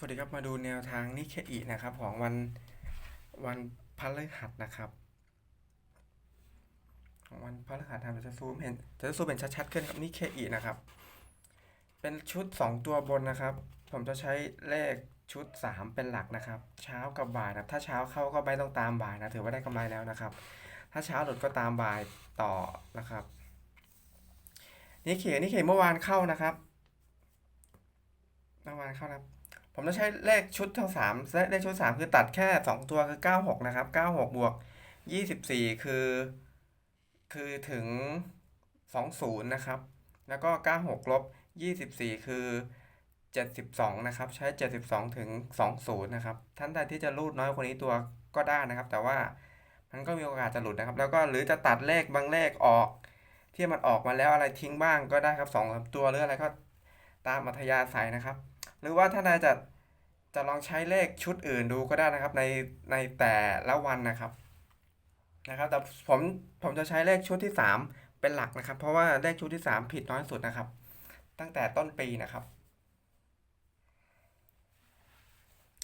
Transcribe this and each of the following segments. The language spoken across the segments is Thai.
สวัสดีครับมาดูแนวทางนิเคอีนะครับของวันวันพฤหัสนะครับของวันพฤหัสนะครับจะซูมเห็นจะซูมเห็นชัดๆขึ้นครับนิเคอีนะครับ เป็นชุด 2 ตัวบนนะครับ ผมจะใช้เลขชุด 3 เป็นหลักนะครับ เช้ากับบ่ายนะถ้าเช้าเข้าก็ไม่ต้องตามบ่ายนะถือว่าได้กำไรแล้วนะครับ ถ้าเช้าหลุดก็ตามบ่ายต่อนะครับนิเคนิเคเมื่อวานเข้านะครับเมื่อวานเข้านะครับ ผมจะใช้เลขชุดทั้งสามเลขชุดสามคือตัดแค่สองตัวคือเก้าหกนะครับเก้าหกบวกยี่สิบสี่คือ คือถึงสองศูนย์นะครับ แล้วก็เก้าหกลบยี่สิบสี่คือเจ็ดสิบสองนะครับใช้เจ็ดสิบสองถึงสองศูนย์นะครับท่านใดที่จะรูดน้อยกว่านี้ตัวก็ได้นะครับ แต่ว่ามันก็มีโอกาสจะหลุดนะครับ แล้วก็หรือจะตัดเลขบางเลขออก ที่มันออกมาแล้วอะไรทิ้งบ้างก็ได้ครับสองตัวหรืออะไรก็ตามอัธยาศัยนะครับ หรือว่าถ้านายจะจะลองใช้เลขชุดอื่นดูก็ได้นะครับในในแต่ละวันนะครับนะครับแต่ผมผมจะใช้เลขชุดที่ 3 เป็นหลักนะครับ เพราะว่าเลขชุดที่ 3 ผิดน้อยสุดนะครับ ตั้งแต่ต้นปีนะครับ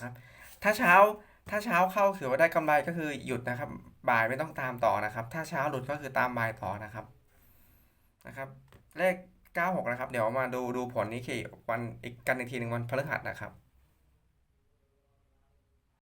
ครับถ้าเช้าถ้าเช้าเข้าถือว่าได้กำไรก็คือหยุดนะครับ บ่ายไม่ต้องตามต่อนะครับ ถ้าเช้าหลุดก็คือตามบ่ายต่อนะครับนะครับ เลข 96 นะครับ เดี๋ยวมาดูดูผลนี้เควันอีกกันอีกทีหนึ่งวันพฤหัสนะครับ